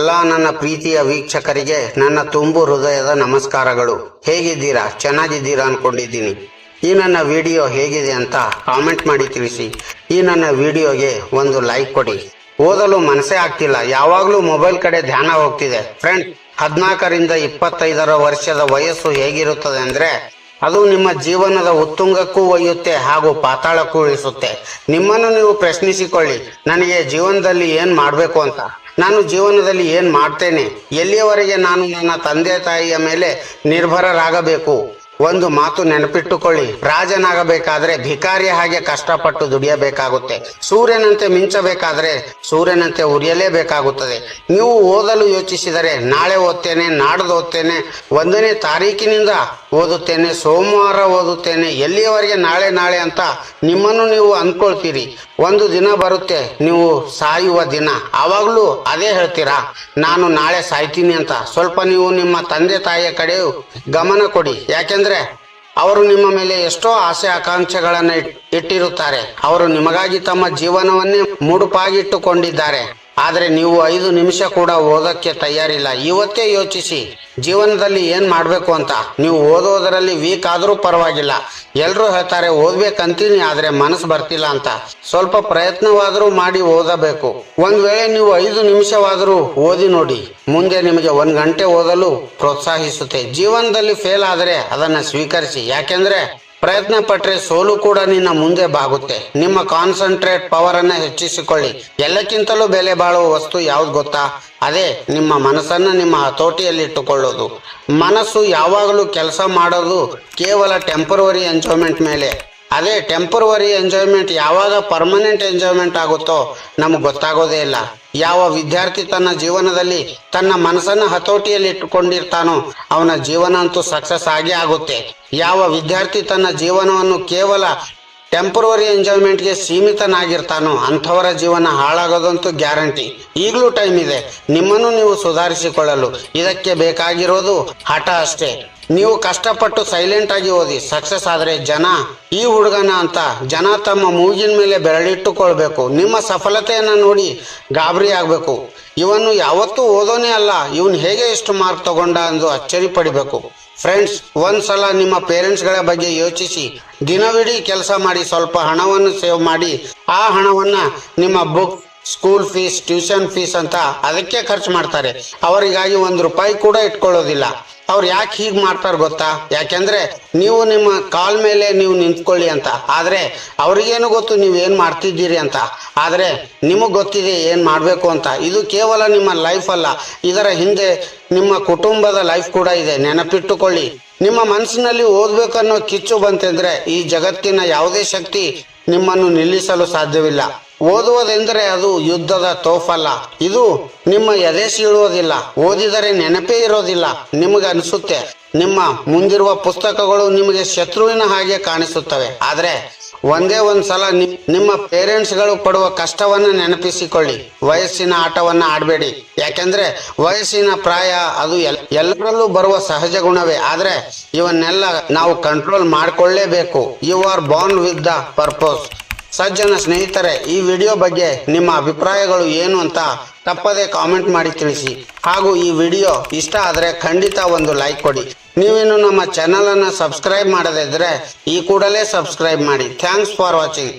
ಎಲ್ಲ ನನ್ನ ಪ್ರೀತಿಯ ವೀಕ್ಷಕರಿಗೆ ನನ್ನ ತುಂಬು ಹೃದಯದ ನಮಸ್ಕಾರಗಳು. ಹೇಗಿದ್ದೀರಾ? ಚೆನ್ನಾಗಿದ್ದೀರಾ ಅನ್ಕೊಂಡಿದ್ದೀನಿ. ಈ ನನ್ನ ವಿಡಿಯೋ ಹೇಗಿದೆ ಅಂತ ಕಾಮೆಂಟ್ ಮಾಡಿ ತಿಳಿಸಿ. ಈ ನನ್ನ ವಿಡಿಯೋಗೆ ಒಂದು ಲೈಕ್ ಕೊಡಿ. ಓದಲು ಮನಸ್ಸೇ ಆಗ್ತಿಲ್ಲ. ಯಾವಾಗಲೂ ಮೊಬೈಲ್ ಕಡೆ ಧ್ಯಾನ ಹೋಗ್ತಿದೆ. ಫ್ರೆಂಡ್ ಹದಿನಾಲ್ಕರಿಂದ ಇಪ್ಪತ್ತೈದರ ವರ್ಷದ ವಯಸ್ಸು ಹೇಗಿರುತ್ತದೆ ಅಂದ್ರೆ, ಅದು ನಿಮ್ಮ ಜೀವನದ ಉತ್ತುಂಗಕ್ಕೂ ಒಯ್ಯುತ್ತೆ ಹಾಗೂ ಪಾತಾಳಕ್ಕೂ ಇಳಿಸುತ್ತೆ. ನಿಮ್ಮನ್ನು ನೀವು ಪ್ರಶ್ನಿಸಿಕೊಳ್ಳಿ. ನನಗೆ ಜೀವನದಲ್ಲಿ ಏನ್ ಮಾಡಬೇಕು ಅಂತ. ನಾನು ಜೀವನದಲ್ಲಿ ಏನು ಮಾಡ್ತೇನೆ? ಎಲ್ಲಿಯವರೆಗೆ ನಾನು ನನ್ನ ತಂದೆ ತಾಯಿಯ ಮೇಲೆ ನಿರ್ಭರರಾಗಬೇಕು? ಒಂದು ಮಾತು ನೆನಪಿಟ್ಟುಕೊಳ್ಳಿ. ರಾಜನಾಗಬೇಕಾದ್ರೆ ಭಿಕಾರಿಯ ಹಾಗೆ ಕಷ್ಟಪಟ್ಟು ದುಡಿಯಬೇಕಾಗುತ್ತೆ. ಸೂರ್ಯನಂತೆ ಮಿಂಚಬೇಕಾದ್ರೆ ಸೂರ್ಯನಂತೆ ಉರಿಯಲೇಬೇಕಾಗುತ್ತದೆ. ನೀವು ಓದಲು ಯೋಚಿಸಿದರೆ ನಾಳೆ ಓದ್ತೇನೆ, ನಾಡ್ದು ಓದ್ತೇನೆ, ಒಂದನೇ ತಾರೀಕಿನಿಂದ ಓದುತ್ತೇನೆ, ಸೋಮವಾರ ಓದುತ್ತೇನೆ, ಎಲ್ಲಿಯವರೆಗೆ ನಾಳೆ ನಾಳೆ ಅಂತ ನಿಮ್ಮನ್ನು ನೀವು ಅಂದ್ಕೊಳ್ತೀರಿ. ಒಂದು ದಿನ ಬರುತ್ತೆ, ನೀವು ಸಾಯುವ ದಿನ. ಆವಾಗಲೂ ಅದೇ ಹೇಳ್ತೀರಾ, ನಾನು ನಾಳೆ ಸಾಯ್ತೀನಿ ಅಂತ. ಸ್ವಲ್ಪ ನೀವು ನಿಮ್ಮ ತಂದೆ ತಾಯಿಯ ಕಡೆ ಗಮನ ಕೊಡಿ. ಯಾಕೆಂದ್ರೆ ಅವರು ನಿಮ್ಮ ಮೇಲೆ ಎಷ್ಟೋ ಆಸೆ ಆಕಾಂಕ್ಷೆಗಳನ್ನು ಇಟ್- ಇಟ್ಟಿರುತ್ತಾರೆ. ಅವರು ನಿಮಗಾಗಿ ತಮ್ಮ ಜೀವನವನ್ನೇ ಮುಡುಪಾಗಿಟ್ಟುಕೊಂಡಿದ್ದಾರೆ. ಆದರೆ ನೀವು ಐದು ನಿಮಿಷ ಕೂಡ ಓದಕ್ಕೆ ತಯಾರಿಲ್ಲ. ಇವತ್ತೇ ಯೋಚಿಸಿ. ಜೀವನದಲ್ಲಿ ಏನ್ ಮಾಡಬೇಕು ಅಂತ. ನೀವು ಓದೋದರಲ್ಲಿ ವೀಕ್ ಆದರೂ ಪರವಾಗಿಲ್ಲ. ಎಲ್ಲರೂ ಹೇಳ್ತಾರೆ, ಓದ್ಬೇಕಂತೀನಿ, ಆದರೆ ಮನಸ್ಸು ಬರ್ತಿಲ್ಲ ಅಂತ. ಸ್ವಲ್ಪ ಪ್ರಯತ್ನವಾದರೂ ಮಾಡಿ ಓದಬೇಕು. ಒಂದ್ ವೇಳೆ ನೀವು ಐದು ನಿಮಿಷವಾದರೂ ಓದಿ ನೋಡಿ. ಮುಂದೆ ನಿಮಗೆ ಒಂದ್ ಗಂಟೆ ಓದಲು ಪ್ರೋತ್ಸಾಹಿಸುತ್ತೆ. ಜೀವನದಲ್ಲಿ ಫೇಲ್ ಆದರೆ ಅದನ್ನ ಸ್ವೀಕರಿಸಿ. ಯಾಕೆಂದ್ರೆ ಪ್ರಯತ್ನ ಪಟ್ರೆ ಸೋಲು ಕೂಡ ನಿನ್ನ ಮುಂದೆ ಬಾಗುತ್ತೆ. ನಿಮ್ಮ ಕಾನ್ಸಂಟ್ರೇಟ್ ಪವರ್ ಅನ್ನ ಹೆಚ್ಚಿಸಿಕೊಳ್ಳಿ. ಎಲ್ಲಕ್ಕಿಂತಲೂ ಬೆಲೆ ಬಾಳುವ ವಸ್ತು ಯಾವ್ದು ಗೊತ್ತಾ? ಅದೇ, ನಿಮ್ಮ ಮನಸ್ಸನ್ನ ನಿಮ್ಮ ಹತೋಟಿಯಲ್ಲಿ ಇಟ್ಟುಕೊಳ್ಳೋದು ಮನಸ್ಸು ಯಾವಾಗಲೂ ಕೆಲಸ ಮಾಡೋದು ಕೇವಲ ಟೆಂಪರವರಿ ಎಂಜಾಯ್ಮೆಂಟ್ ಮೇಲೆ. ಅದೇ ಟೆಂಪರವರಿ ಎಂಜಾಯ್ಮೆಂಟ್ ಯಾವಾಗ ಪರ್ಮನೆಂಟ್ ಎಂಜಾಯ್ಮೆಂಟ್ ಆಗುತ್ತೋ ನಮಗೆ ಗೊತ್ತಾಗೋದೇ ಇಲ್ಲ. ಯಾವ ವಿದ್ಯಾರ್ಥಿ ತನ್ನ ಜೀವನದಲ್ಲಿ ತನ್ನ ಮನಸ್ಸನ್ನ ಹತೋಟಿಯಲ್ಲಿ ಇಟ್ಟುಕೊಂಡಿರ್ತಾನೋ ಅವನ ಜೀವನ ಅಂತೂ ಸಕ್ಸಸ್ ಆಗೇ ಆಗುತ್ತೆ. ಯಾವ ವಿದ್ಯಾರ್ಥಿ ತನ್ನ ಜೀವನವನ್ನು ಕೇವಲ ಟೆಂಪರವರಿ ಎಂಜಾಯ್ಮೆಂಟ್ಗೆ ಸೀಮಿತನಾಗಿರ್ತಾನೋ, ಅಂಥವರ ಜೀವನ ಹಾಳಾಗೋದಂತೂ ಗ್ಯಾರಂಟಿ. ಈಗಲೂ ಟೈಮ್ ಇದೆ. ನಿಮ್ಮನ್ನು ನೀವು ಸುಧಾರಿಸಿಕೊಳ್ಳಲು. ಇದಕ್ಕೆ ಬೇಕಾಗಿರೋದು ಹಠ ಅಷ್ಟೇ. ನೀವು ಕಷ್ಟಪಟ್ಟು ಸೈಲೆಂಟ್ ಆಗಿ ಓದಿ. ಸಕ್ಸಸ್ ಆದ್ರೆ ಜನ ಈ ಹುಡುಗನ ಅಂತ, ಜನ ತಮ್ಮ ಮೂಗಿನ ಮೇಲೆ ಬೆರಳಿಟ್ಟುಕೊಳ್ಬೇಕು. ನಿಮ್ಮ ಸಫಲತೆಯನ್ನು ನೋಡಿ ಗಾಬರಿ ಆಗಬೇಕು. ಇವನು ಯಾವತ್ತೂ ಓದೋನೇ ಅಲ್ಲ. ಇವನು ಹೇಗೆ ಇಷ್ಟು ಮಾರ್ಕ್ ತಗೊಂಡ ಎಂದು ಅಚ್ಚರಿ ಪಡಿಬೇಕು. ಫ್ರೆಂಡ್ಸ್ ಒಂದ್ಸಲ ನಿಮ್ಮ ಪೇರೆಂಟ್ಸ್ಗಳ ಬಗ್ಗೆ ಯೋಚಿಸಿ. ದಿನವಿಡೀ ಕೆಲಸ ಮಾಡಿ ಸ್ವಲ್ಪ ಹಣವನ್ನು ಸೇವ್ ಮಾಡಿ. ಆ ಹಣವನ್ನು ನಿಮ್ಮ book, school fees, tuition fees ಅಂತ ಅದಕ್ಕೆ ಖರ್ಚು ಮಾಡ್ತಾರೆ. ಅವರಿಗಾಗಿ ಒಂದು ರೂಪಾಯಿ ಕೂಡ ಇಟ್ಕೊಳ್ಳೋದಿಲ್ಲ. ಅವ್ರು ಯಾಕೆ ಹೀಗೆ ಮಾಡ್ತಾರೆ ಗೊತ್ತಾ? ಯಾಕೆಂದ್ರೆ ನೀವು ನಿಮ್ಮ ಕಾಲ್ ಮೇಲೆ ನೀವು ನಿಂತ್ಕೊಳ್ಳಿ ಅಂತ. ಆದ್ರೆ ಅವ್ರಿಗೇನು ಗೊತ್ತು ನೀವು ಏನ್ ಮಾಡ್ತಿದ್ದೀರಿ ಅಂತ. ಆದ್ರೆ ನಿಮಗೆ ಗೊತ್ತಿದೆ ಏನ್ ಮಾಡ್ಬೇಕು ಅಂತ. ಇದು ಕೇವಲ ನಿಮ್ಮ ಲೈಫ್ ಅಲ್ಲ. ಇದರ ಹಿಂದೆ ನಿಮ್ಮ ಕುಟುಂಬದ ಲೈಫ್ ಕೂಡ ಇದೆ. ನೆನಪಿಟ್ಟುಕೊಳ್ಳಿ. ನಿಮ್ಮ ಮನಸ್ಸಿನಲ್ಲಿ ಓದ್ಬೇಕನ್ನೋ ಕಿಚ್ಚು ಬಂತೆಂದ್ರೆ ಈ ಜಗತ್ತಿನ ಯಾವುದೇ ಶಕ್ತಿ ನಿಮ್ಮನ್ನು ನಿಲ್ಲಿಸಲು ಸಾಧ್ಯವಿಲ್ಲ. ಓದುವುದೆಂದರೆ ಅದು ಯುದ್ಧದ ತೋಫಲ್ಲ ಇದು ನಿಮ್ಮ ಎದೆ ಸೀಳುವುದಿಲ್ಲ. ಓದಿದರೆ ನೆನಪೇ ಇರೋದಿಲ್ಲ. ನಿಮಗೆ ಅನಿಸುತ್ತೆ. ನಿಮ್ಮ ಮುಂದಿರುವ ಪುಸ್ತಕಗಳು ನಿಮಗೆ ಶತ್ರುವಿನ ಹಾಗೆ ಕಾಣಿಸುತ್ತವೆ. ಆದರೆ ಒಂದೇ ಒಂದ್ ಸಲ ನಿಮ್ಮ ನಿಮ್ಮ ಪೇರೆಂಟ್ಸ್ಗಳು ಪಡುವ ಕಷ್ಟವನ್ನ ನೆನಪಿಸಿಕೊಳ್ಳಿ. ವಯಸ್ಸಿನ ಆಟವನ್ನ ಆಡಬೇಡಿ. ಯಾಕೆಂದ್ರೆ ವಯಸ್ಸಿನ ಪ್ರಾಯ ಅದು ಎಲ್- ಎಲ್ಲರಲ್ಲೂ ಬರುವ ಸಹಜ ಗುಣವೇ. ಆದ್ರೆ ಇವನ್ನೆಲ್ಲ ನಾವು control ಮಾಡ್ಕೊಳ್ಳೇಬೇಕು. You are born with the purpose ಸಜ್ಜನ ಸ್ನೇಹಿತರೆ, ಈ ವಿಡಿಯೋ ಬಗ್ಗೆ ನಿಮ್ಮ ಅಭಿಪ್ರಾಯಗಳು ಏನು ಅಂತ ತಪ್ಪದೆ ಕಾಮೆಂಟ್ ಮಾಡಿ ತಿಳಿಸಿ. ಹಾಗೂ ಈ ವಿಡಿಯೋ ಇಷ್ಟ ಆದರೆ ಖಂಡಿತ ಒಂದು ಲೈಕ್ ಕೊಡಿ. ನೀವೇನು ನಮ್ಮ ಚಾನಲನ್ನು ಸಬ್ಸ್ಕ್ರೈಬ್ ಮಾಡದಿದ್ದರೆ ಈ ಕೂಡಲೇ ಸಬ್ಸ್ಕ್ರೈಬ್ ಮಾಡಿ. Thanks for watching